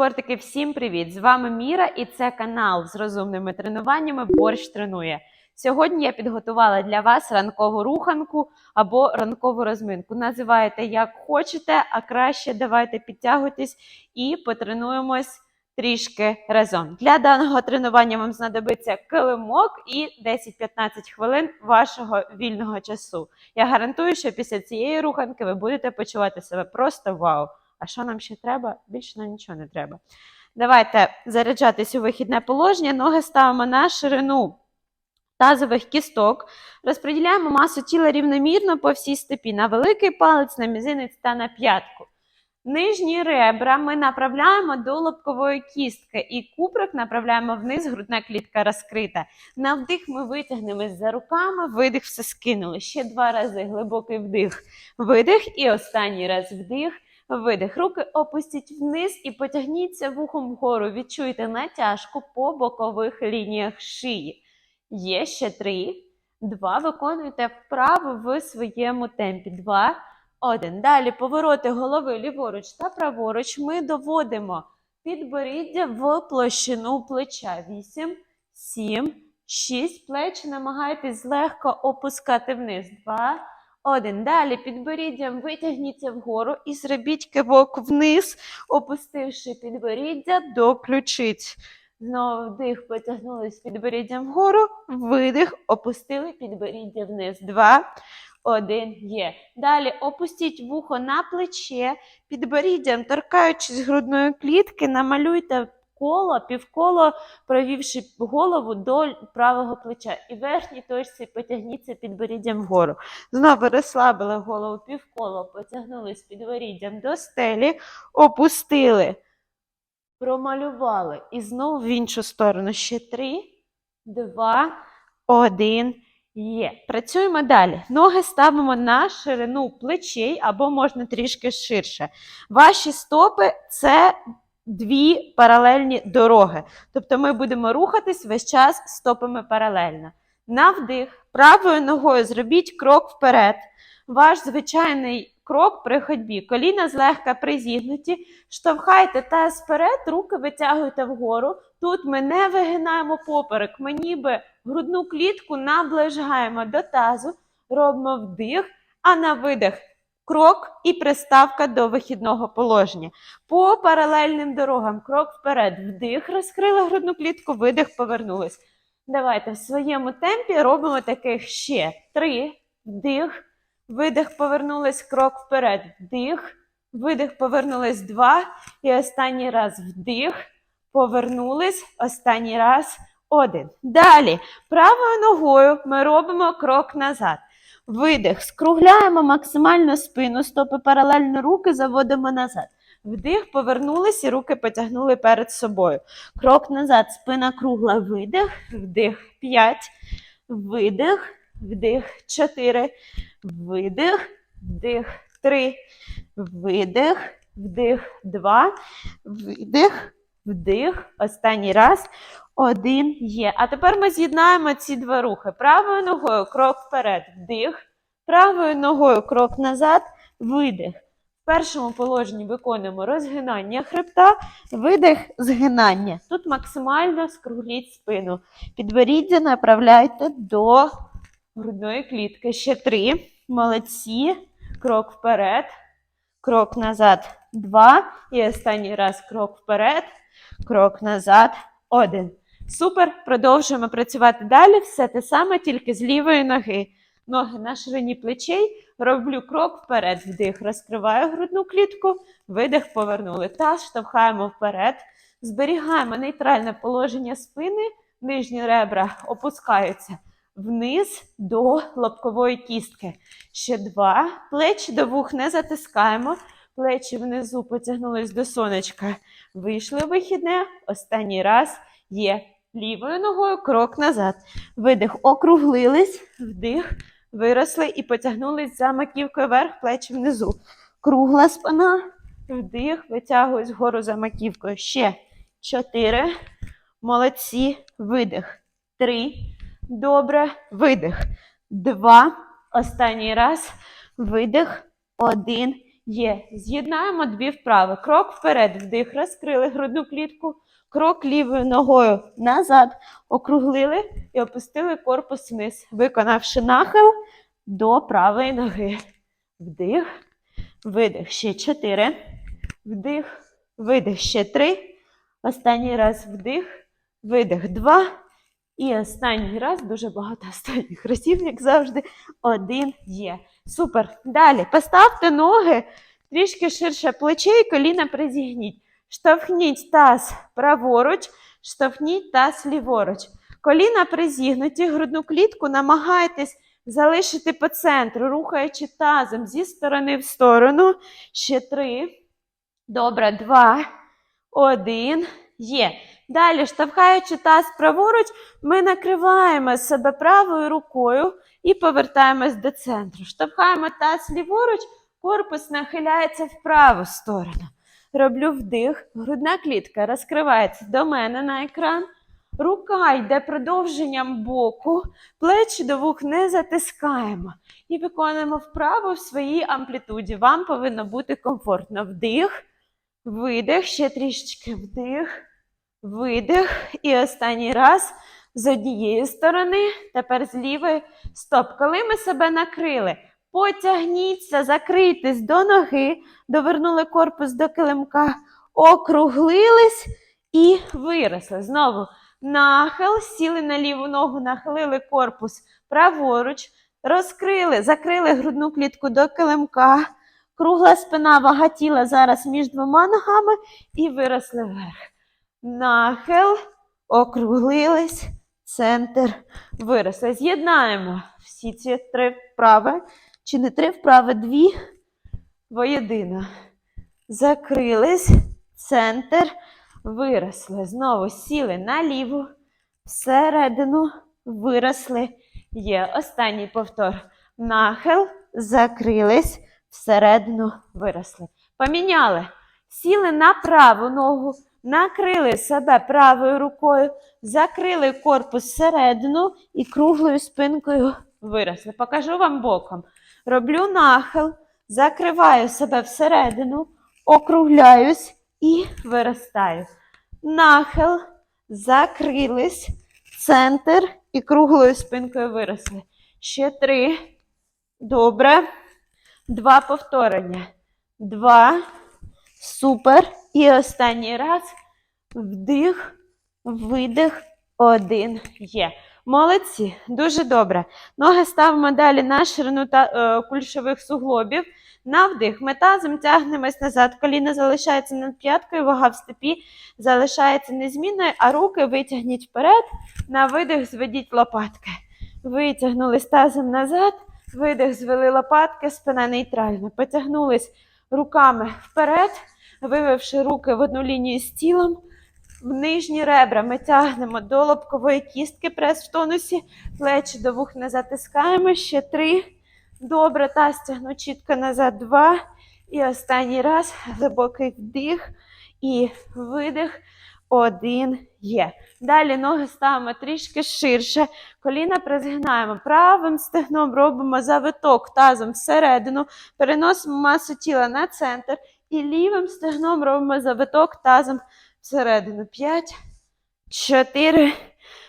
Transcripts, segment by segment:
Спортики, всім привіт! З вами Міра і це канал з розумними тренуваннями Борщ тренує. Сьогодні я підготувала для вас ранкову руханку або ранкову розминку. Називайте як хочете, а краще давайте підтягуйтесь і потренуємось трішки разом. Для даного тренування вам знадобиться килимок і 10-15 хвилин вашого вільного часу. Я гарантую, що після цієї руханки ви будете почувати себе просто вау. А що нам ще треба? Більше нам нічого не треба. Давайте заряджатись у вихідне положення. Ноги ставимо на ширину тазових кісток. Розподіляємо масу тіла рівномірно по всій стопі на великий палець, на мізинець та на п'ятку. Нижні ребра ми направляємо до лобкової кістки і куприк направляємо вниз, грудна клітка розкрита. На вдих ми витягнемось за руками, видих все скинули. Ще два рази глибокий вдих, видих і останній раз вдих. Видих. Руки опустіть вниз і потягніться вухом вгору. Відчуйте натяжку по бокових лініях шиї. Є ще три. Два. Виконуйте вправо в своєму темпі. Два. Один. Далі повороти голови ліворуч та праворуч. Ми доводимо підборіддя в площину плеча. Вісім, сім, шість. Плечі намагайтесь легко опускати вниз. Два. Один. Далі підборіддям витягніться вгору і зробіть кивок вниз, опустивши підборіддя до ключиць. Знову вдих, потягнулись підборіддям вгору, видих, опустили підборіддя вниз. Два. Один є. Далі опустіть вухо на плече, підборіддям, торкаючись грудної клітки, намалюйте коло, півколо, провівши голову до правого плеча. І верхній точці потягніться підборіддям вгору. Знову розслабили голову півколо, потягнулись підборіддям до стелі, опустили, промалювали. І знову в іншу сторону. Ще три, два, один. Є. Працюємо далі. Ноги ставимо на ширину плечей або можна трішки ширше. Ваші стопи це дві паралельні дороги. Тобто ми будемо рухатись весь час стопами паралельно. На вдих, правою ногою зробіть крок вперед. Ваш звичайний крок при ходьбі. Коліна злегка призігнуті. Штовхайте таз вперед, руки витягуйте вгору. Тут ми не вигинаємо поперек, ми ніби грудну клітку наближаємо до тазу, робимо вдих, а на видих крок і приставка до вихідного положення. По паралельним дорогам крок вперед, вдих, розкрили грудну клітку, видих, повернулись. Давайте в своєму темпі робимо таких ще три. Вдих, видих, повернулись, крок вперед, вдих, видих, повернулись, два. І останній раз вдих, повернулись, останній раз один. Далі правою ногою ми робимо крок назад. Видих, скругляємо максимально спину, стопи паралельно руки заводимо назад. Вдих, повернулись і руки потягнули перед собою. Крок назад, спина кругла, видих, вдих, 5, видих, вдих, 4, видих, вдих, 3, видих, вдих, 2, видих, вдих, останній раз. Один є. А тепер ми з'єднаємо ці два рухи. Правою ногою крок вперед, вдих, правою ногою крок назад, видих. В першому положенні виконуємо розгинання хребта, видих, згинання. Тут максимально скругліть спину. Підборіддя направляйте до грудної клітки. Ще три. Молодці. Крок вперед, крок назад. Два. І останній раз крок вперед, крок назад. Один. Супер. Продовжуємо працювати далі. Все те саме, тільки з лівої ноги. Ноги на ширині плечей. Роблю крок вперед. Вдих. Розкриваю грудну клітку. Видих, повернули. Таз штовхаємо вперед. Зберігаємо нейтральне положення спини. Нижні ребра опускаються вниз до лобкової кістки. Ще два. Плечі до вух не затискаємо. Плечі внизу потягнулись до сонечка. Вийшли вихідне. Останній раз є. Лівою ногою крок назад. Видих, округлились, вдих, виросли і потягнулись за маківкою вверх, плечі внизу. Кругла спина, вдих, витягуюсь вгору за маківкою. Ще чотири. Молодці. Видих. Три. Добре. Видих. Два. Останній раз. Видих. Один. Є. З'єднаємо дві вправи. Крок вперед, вдих, розкрили грудну клітку. Крок лівою ногою назад, округлили і опустили корпус вниз, виконавши нахил до правої ноги. Вдих, видих. Ще чотири. Вдих, видих. Ще три. Останній раз вдих, видих. Два. І останній раз дуже багато останніх разів, як завжди. Один є. Супер. Далі. Поставте ноги трішки ширше плече і коліна призігніть. Штовхніть таз праворуч, штовхніть таз ліворуч. Коліна призігнуті, грудну клітку намагайтесь залишити по центру, рухаючи тазом зі сторони в сторону. Ще три. Добре, два. Один. Є. Далі, штовхаючи таз праворуч, ми накриваємо себе правою рукою і повертаємось до центру. Штовхаємо таз ліворуч, корпус нахиляється в праву сторону. Роблю вдих, грудна клітка розкривається до мене на екран. Рука йде продовженням боку, плечі до вух не затискаємо. І виконуємо вправу в своїй амплітуді. Вам повинно бути комфортно. Вдих, видих, ще трішечки вдих, видих. І останній раз з однієї сторони, тепер з лівої. Стоп. Коли ми себе накрили, потягніться, закрийтесь до ноги, довернули корпус до килимка, округлились і виросли. Знову нахил, сіли на ліву ногу, нахилили корпус праворуч, розкрили, закрили грудну клітку до килимка. Кругла спина, вага тіла зараз між двома ногами і виросли вверх. Нахил, округлились, центр, виросли. З'єднаємо всі ці три вправи. Чи не три вправи, дві воєдино. Закрились, центр, виросли. Знову сіли наліво, всередину, виросли. Є останній повтор. Нахил, закрились, всередину, виросли. Поміняли. Сіли на праву ногу, накрили себе правою рукою, закрили корпус всередину і круглою спинкою виросли. Покажу вам боком. Роблю нахил, закриваю себе всередину, округляюсь і виростаю. Нахил, закрились, центр і круглою спинкою виросли. Ще три. Добре. Два повторення. Два. Супер. І останній раз. Вдих, видих, один. Є. Молодці, дуже добре. Ноги ставимо далі на ширину та, е, кульшових суглобів. На вдих. Ми тазом тягнемось назад. Коліна залишається над п'яткою, вага в степі залишається незмінною, а руки витягніть вперед. На видих зведіть лопатки. Витягнулись тазом назад, видих, звели лопатки, спина нейтральна. Потягнулись руками вперед, вививши руки в одну лінію з тілом. В нижні ребра ми тягнемо до лобкової кістки, прес в тонусі, плечі до вух не затискаємо. Ще три. Добре, таз тягну чітко назад. Два. І останній раз глибокий вдих і видих. Один є. Далі ноги ставимо трішки ширше. Коліна призгинаємо. Правим стегном робимо завиток тазом всередину. Переносимо масу тіла на центр. І лівим стегном робимо завиток тазом всередину. П'ять, чотири.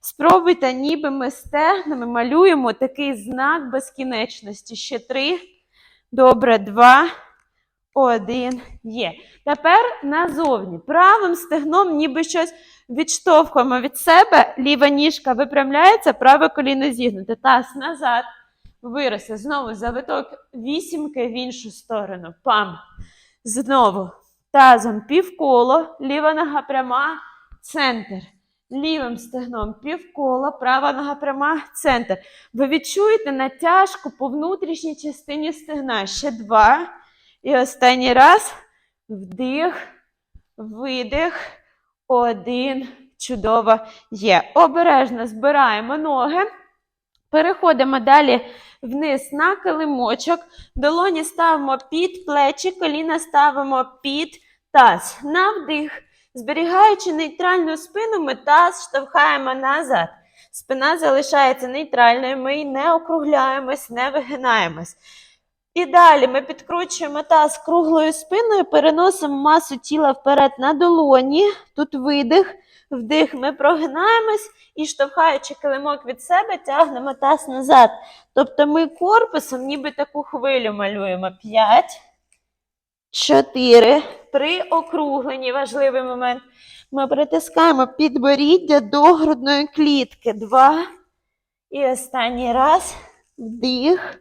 Спробуйте, ніби ми стегнами малюємо такий знак безкінечності. Ще три. Добре, два. Один. Є. Тепер назовні. Правим стегном ніби щось відштовхуємо від себе. Ліва ніжка випрямляється, праве коліно зігнуте. Таз назад. Виросли. Знову завиток вісімки в іншу сторону. Пам. Знову. Тазом півколо, ліва нога пряма, центр. Лівим стегном півкола, права нога пряма, центр. Ви відчуєте натяжку по внутрішній частині стегна. Ще два. І останній раз. Вдих, видих. Один. Чудово є. Обережно збираємо ноги. Переходимо далі вниз на килимочок. Долоні ставимо під плечі, коліна ставимо під таз. На вдих. Зберігаючи нейтральну спину, ми таз штовхаємо назад. Спина залишається нейтральною, ми не округляємось, не вигинаємось. І далі ми підкручуємо таз круглою спиною, переносимо масу тіла вперед на долоні. Тут видих, вдих, ми прогинаємось і, штовхаючи килимок від себе, тягнемо таз назад. Тобто ми корпусом ніби таку хвилю малюємо. П'ять, чотири. При округленні важливий момент. Ми притискаємо підборіддя до грудної клітки. Два. І останній раз. Вдих.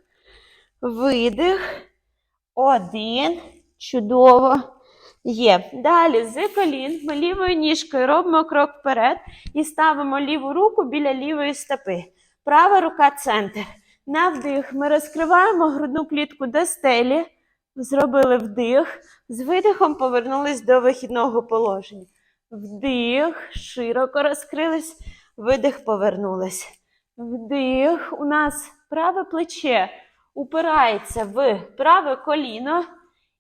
Видих. Один. Чудово. Є. Далі з колін ми лівою ніжкою робимо крок вперед і ставимо ліву руку біля лівої стопи. Права рука центр. На вдих ми розкриваємо грудну клітку до стелі. Зробили вдих. З видихом повернулись до вихідного положення. Вдих. Широко розкрились. Видих повернулись. Вдих. У нас праве плече упирається в праве коліно.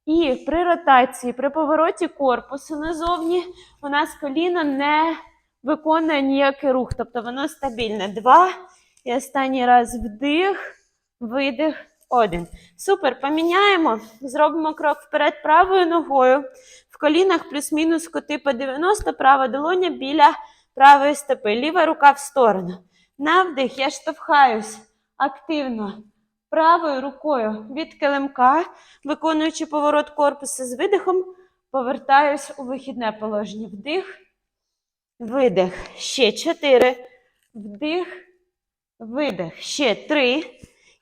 І при ротації, при повороті корпусу назовні, у нас коліно не виконує ніякий рух, тобто воно стабільне. Два. І останній раз вдих, видих, один. Супер. Поміняємо. Зробимо крок вперед правою ногою. В колінах плюс-мінус коти по 90, права долоня біля правої стопи. Ліва рука в сторону. На вдих я штовхаюсь активно правою рукою від килимка, виконуючи поворот корпусу з видихом, повертаюсь у вихідне положення. Вдих, видих. Ще чотири. Вдих, видих. Ще три.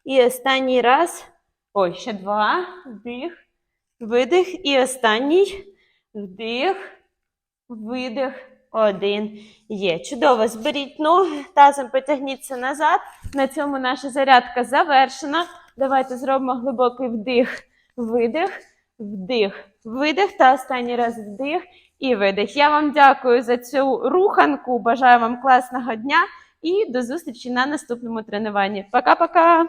І останній раз. Ой, ще два. Вдих, видих. І останній. Вдих, видих. Один. Є. Чудово. Зберіть ноги, тазом потягніться назад. На цьому наша зарядка завершена. Давайте зробимо глибокий вдих, видих, вдих, видих та останній раз вдих і видих. Я вам дякую за цю руханку. Бажаю вам класного дня і до зустрічі на наступному тренуванні. Пока-пока!